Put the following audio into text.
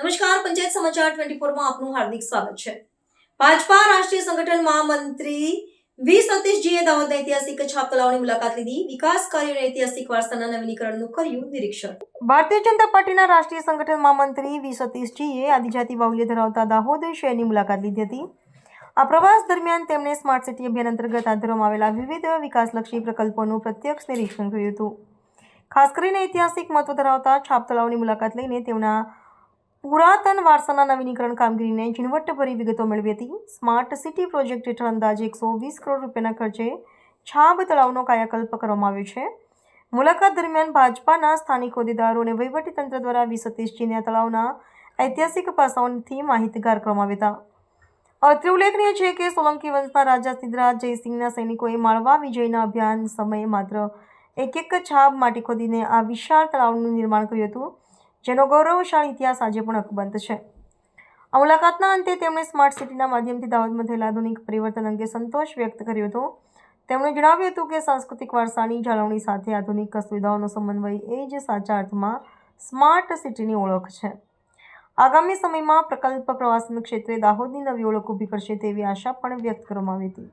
નમસ્કાર, પંચાયત સમાચાર ટ્વેન્ટી ફોરમાં આપનું હાર્દિક સ્વાગત છે. ભાજપા રાષ્ટ્રીય સંગઠન મહામંત્રી વી સતીશજીએ દાહોદના ઐતિહાસિક છાપ તળાવની મુલાકાત લીધી. વિકાસ કાર્યોને ઐતિહાસિક વારસાના નવીનીકરણનું કર્યું નિરીક્ષણ. ભારતીય જનતા પાર્ટીના રાષ્ટ્રીય સંગઠન મહામંત્રી વી સતીશજીએ આદિજાતિ બાહુલ્ય ધરાવતા દાહોદ શહેરની મુલાકાત લીધી હતી. આ પ્રવાસ દરમિયાન તેમણે સ્માર્ટ સિટી અભિયાન અંતર્ગત હાથ ધરવામાં આવેલા વિવિધ વિકાસલક્ષી પ્રકલ્પોનું પ્રત્યક્ષ નિરીક્ષણ કર્યું હતું. ખાસ કરીને ઐતિહાસિક મહત્વ ધરાવતા છાપ તળાવની મુલાકાત લઈને તેમના પુરાતન વારસાના નવીનીકરણ કામગીરીને ઝીણવટભરી વિગતો મેળવી હતી. સ્માર્ટ સિટી પ્રોજેક્ટ હેઠળ અંદાજે એકસો વીસ કરોડ રૂપિયાના ખર્ચે છાબ તળાવનો કાયાકલ્પ કરવામાં આવ્યો છે. મુલાકાત દરમિયાન ભાજપાના સ્થાનિક હોદ્દેદારો અને વહીવટીતંત્ર દ્વારા વી. સતીશજીને તળાવના ઐતિહાસિક પાસાઓથી માહિતગાર કરવામાં આવ્યા હતા. અત્રે ઉલ્લેખનીય છે કે સોલંકી વંશના રાજા સિદ્ધરાજ જયસિંહના સૈનિકોએ માળવા વિજયના અભિયાન સમયે માત્ર એક એક છાપ માટી ખોદીને આ વિશાળ તળાવનું નિર્માણ કર્યું હતું. જેનો ગૌરવશાળી ઇતિહાસ આજે પણ અકબંધ છે. આ મુલાકાતના અંતે તેમણે સ્માર્ટ સિટીના માધ્યમથી દાહોદમાં થયેલા આધુનિક પરિવર્તન અંગે સંતોષ વ્યક્ત કર્યો હતો. તેમણે જણાવ્યું હતું કે સાંસ્કૃતિક વારસાની જાળવણી સાથે આધુનિક સુવિધાઓનો સમન્વય એ જ સાચા અર્થમાં સ્માર્ટ સિટીની ઓળખ છે. આગામી સમયમાં પ્રકલ્પ પ્રવાસન ક્ષેત્રે દાહોદની નવી ઓળખ ઊભી કરશે તેવી આશા પણ વ્યક્ત કરવામાં આવી હતી.